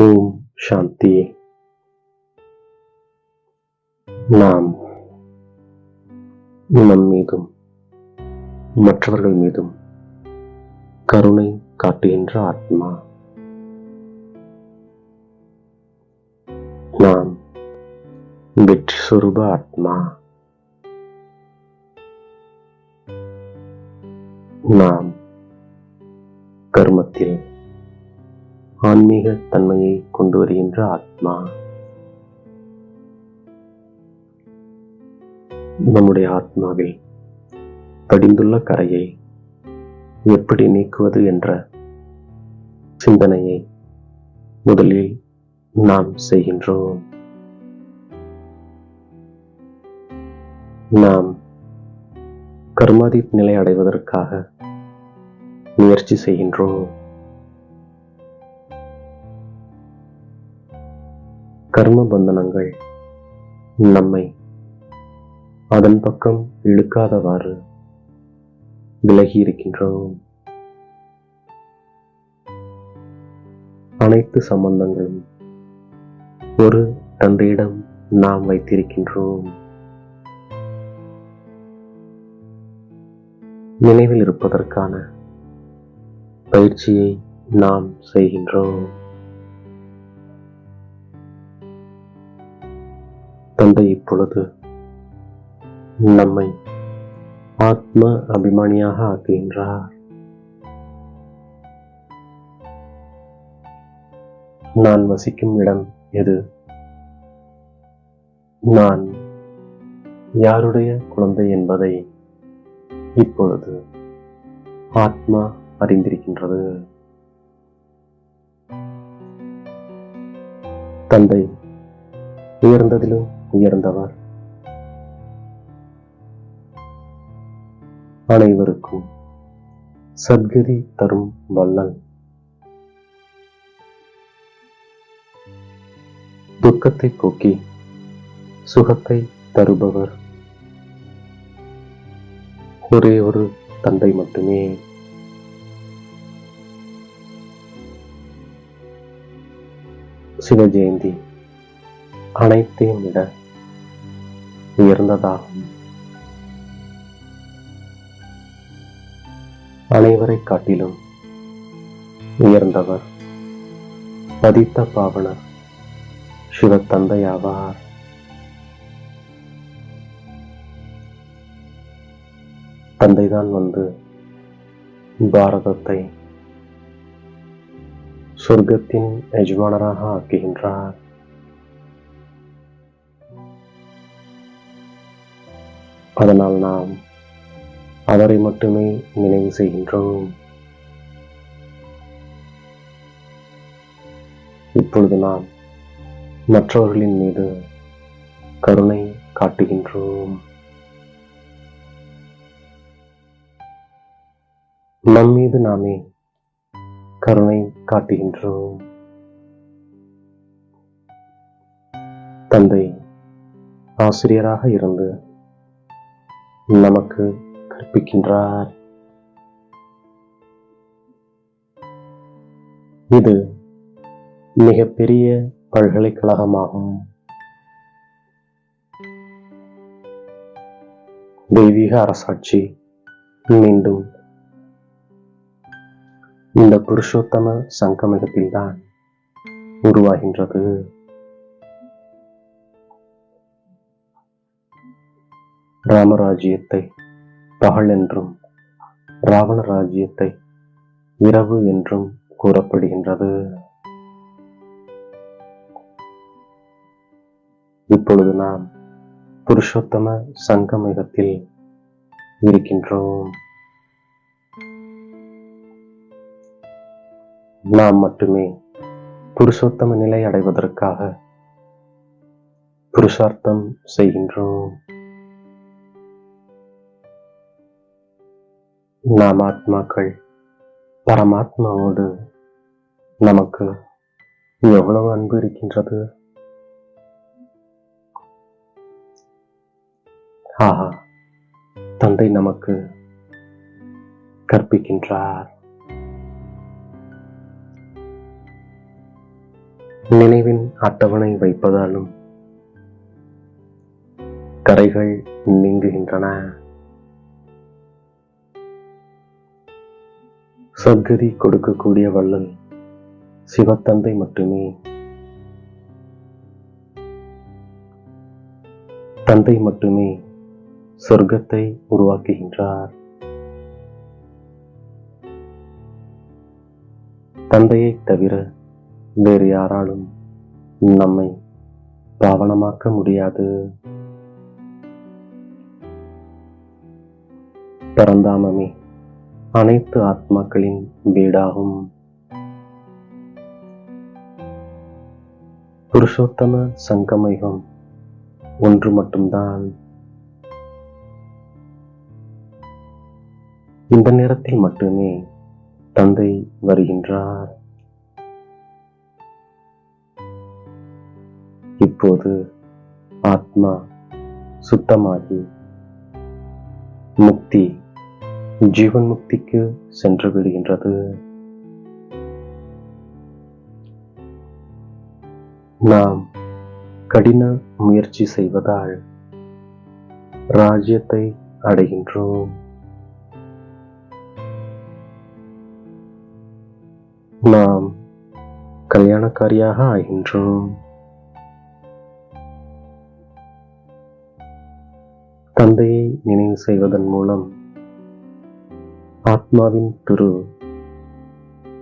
ஓம் சாந்தி. நாம் நம் மீதும் மற்றவர்கள் மீதும் கருணை காட்டுகின்ற ஆத்மா. நாம் வெற்றி சுரூப ஆத்மா. நாம் கர்மத்தில் ஆன்மீக தன்மையை கொண்டு வருகின்ற ஆத்மா. நம்முடைய ஆத்மாவில் படிந்துள்ள கரையை எப்படி நீக்குவது என்ற சிந்தனையை முதலில் நாம் செய்கின்றோம். நாம் கர்மாதி நிலை அடைவதற்காக முயற்சி செய்கின்றோம். கர்ம பந்தனங்கள் நம்மை அதன் பக்கம் இழுக்காதவாறு விலகி இருக்கின்றோம் அனைத்து சம்பந்தங்களும் ஒரு தந்தையிடம் நாம் வைத்திருக்கின்றோம். நினைவில் இருப்பதற்கான பயிற்சியை நாம் செய்கின்றோம். தந்தை இப்பொழுது நம்மை ஆத்ம அபிமானியாக ஆக்குகின்றார். நான் வசிக்கும் இடம் எது? நான் யாருடைய குழந்தை என்பதை இப்பொழுது ஆத்மா அறிந்திருக்கின்றது. தந்தை உயர்ந்ததிலும் உயர்ந்தவர். அனைவருக்கும் சத்கதி தரும் வல்லல் துக்கத்தை போக்கி சுகத்தை தருபவர். ஒரே ஒரு தந்தை மட்டுமே. சிவஜெயந்தி அனைத்தையும் விட உயர்ந்ததாகும் அனைவரை காட்டிலும் உயர்ந்தவர் பதித்த பாவனர் சிவத்தந்தையாவார். தந்தைதான் வந்து பாரதத்தை சொர்க்கத்தின் எஜமானராக ஆக்குகின்றார். அதனால் நாம் அவரை மட்டுமே நினைவு செய்கின்றோம். இப்பொழுது நாம் மற்றவர்களின் மீது கருணை காட்டுகின்றோம். நம் மீது நாமே கருணை காட்டுகின்றோம். தந்தை ஆசிரியராக இருந்து நமக்கு கற்பிக்கின்றார். இது மிகப்பெரிய பல்கலைக்கழகமாகும். தெய்வீக அரசாட்சி மீண்டும் இந்த புருஷோத்தம சங்கமிகத்தில்தான் உருவாகின்றது. ராமராஜ்யத்தை பகல் என்றும் ராவண ராஜ்யத்தை இரவு என்றும் கூறப்படுகின்றது. இப்பொழுது நாம் புருஷோத்தம சங்கமிகத்தில் இருக்கின்றோம். நாம் மட்டுமே புருஷோத்தம நிலை அடைவதற்காக புருஷார்த்தம் செய்கின்றோம். நாம் ஆத்மாக்கள் பரமாத்மாவோடு நமக்கு எவ்வளவு அன்பு இருக்கின்றது? ஆஹா தந்தை நமக்கு கற்பிக்கின்றார். நினைவின் அட்டவணை வைப்பதாலும் கரைகள் நீங்குகின்றன. சத்கதி கொடுக்கக்கூடிய வள்ளல் சிவத்தந்தை மட்டுமே. தந்தை மட்டுமே சொர்க்கத்தை உருவாக்குகின்றார். தந்தையை தவிர வேறு யாராலும் நம்மை பாவனமாக்க முடியாது. பரந்தாமமே அனைத்து ஆத்மாக்களின் வீடாகும். புருஷோத்தம சங்கமயுகம் ஒன்று மட்டும்தான். இந்த நேரத்தில் மட்டுமே தந்தை வருகின்றார். இப்போது ஆத்மா சுத்தமாகி முக்தி ஜீவன் முக்திக்கு சென்று விடுகின்றது. நாம் கடின முயற்சி செய்வதால் ராஜ்யத்தை அடைகின்றோம். நாம் கல்யாணக்காரியாக ஆகின்றோம். தந்தையை நினைவு செய்வதன் மூலம் ஆத்மாவின் துரு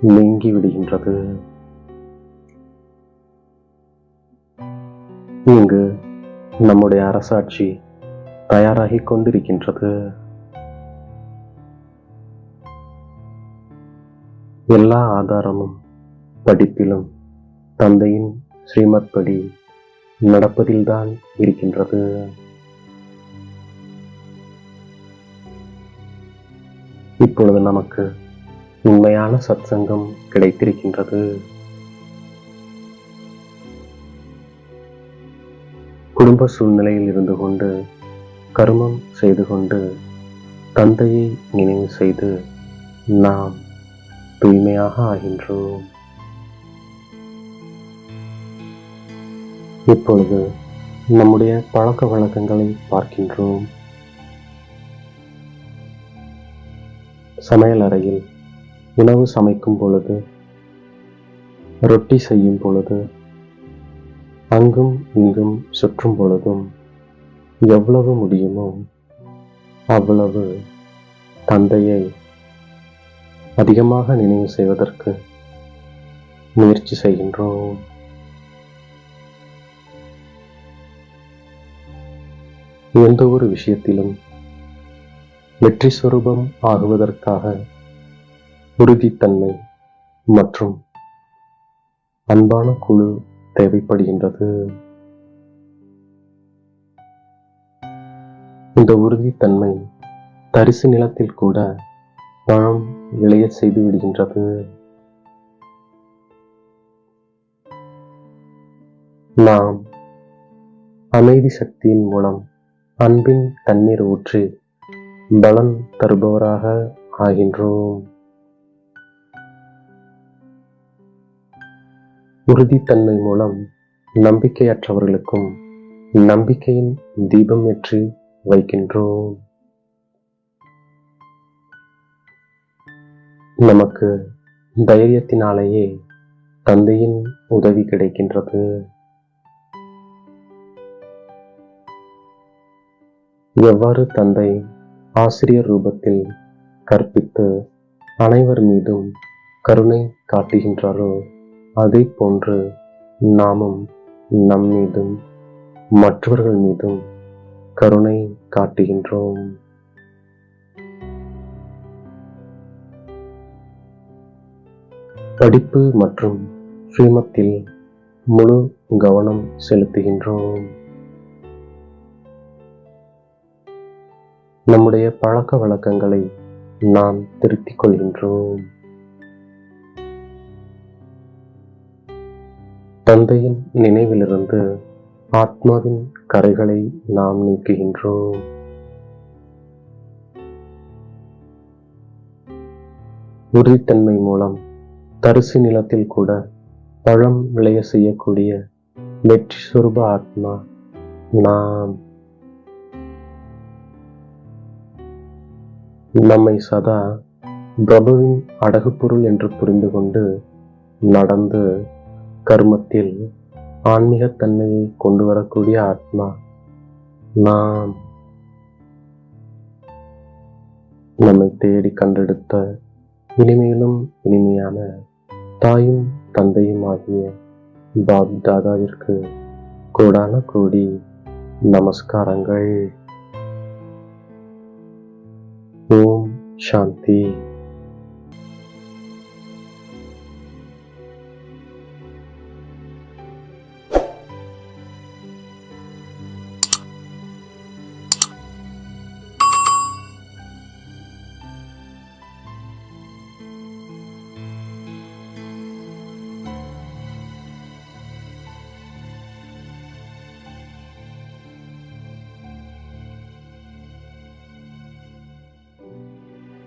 நீங்கி விடுகின்றது. இங்கு நம்முடைய அரசாட்சி தயாராகிக் கொண்டிருக்கின்றது. எல்லா ஆதாரமும் படிப்பிலும் தந்தையின் ஸ்ரீமத் படி நடப்பதில்தான் இருக்கின்றது. இப்பொழுது நமக்கு உண்மையான சத்சங்கம் கிடைத்திருக்கின்றது. குடும்ப சூழ்நிலையில் இருந்து கொண்டு கர்மம் செய்து கொண்டு தந்தையை நினைவு செய்து நாம் தூய்மையாக ஆகின்றோம். இப்பொழுது நம்முடைய பழக்க வழக்கங்களை பார்க்கின்றோம். சமையல் அறையில் உணவு சமைக்கும் பொழுது ரொட்டி செய்யும் பொழுது அங்கும் இங்கும் சுற்றும் பொழுதும் எவ்வளவு முடியுமோ அவ்வளவு தந்தையை அதிகமாக நினைவு செய்வதற்கு முயற்சி செய்கின்றோம். எந்த ஒரு விஷயத்திலும் வெற்றி சுரூபம் ஆகுவதற்காக உறுதித்தன்மை மற்றும் அன்பான குழு தேவைப்படுகின்றது. இந்த உறுதித்தன்மை தரிசு நிலத்தில் கூட பழம் விளைய செய்து விடுகின்றது. நாம் அமைதி சக்தியின் மூலம் அன்பின் தண்ணீர் ஊற்றி பலன் தருபவராக ஆகின்றோம். உறுதித்தன்மை மூலம் நம்பிக்கையற்றவர்களுக்கும் நம்பிக்கையின் தீபம் ஏற்றி வைக்கின்றோம். நமக்கு தைரியத்தினாலேயே தந்தையின் உதவி கிடைக்கின்றது. எவ்வாறு தந்தை ஆசிரியர் ரூபத்தில் கற்பித்து அனைவர் மீதும் கருணை காட்டுகின்றாரோ? அதை போன்று நாமும் நம் மீதும் மற்றவர்கள் மீதும் கருணை காட்டுகின்றோம். படிப்பு மற்றும் ஸ்ரீமத்தில் முழு கவனம் செலுத்துகின்றோம். நம்முடைய பழக்க வழக்கங்களை நாம் திருத்திக் கொள்கின்றோம். தந்தையின் நினைவிலிருந்து ஆத்மாவின் கரைகளை நாம் நீக்குகின்றோம். உறுதித்தன்மை மூலம் தரிசு நிலத்தில் கூட பழம் விளைய செய்யக்கூடிய வெற்றி சுரூப ஆத்மா நாம். நம்மை சதா பிரபுவின் அடகு பொருள் என்று புரிந்து கொண்டு நடந்து கர்மத்தில் ஆன்மீகத்தன்மையை கொண்டு வரக்கூடிய ஆத்மா நாம். நம்மை தேடி கண்டெடுத்த இனிமேலும் இனிமையான தாயும் தந்தையும் ஆகிய பாப் தாதாவிற்கு கோடான கோடி நமஸ்காரங்கள். ஓம் சாந்தி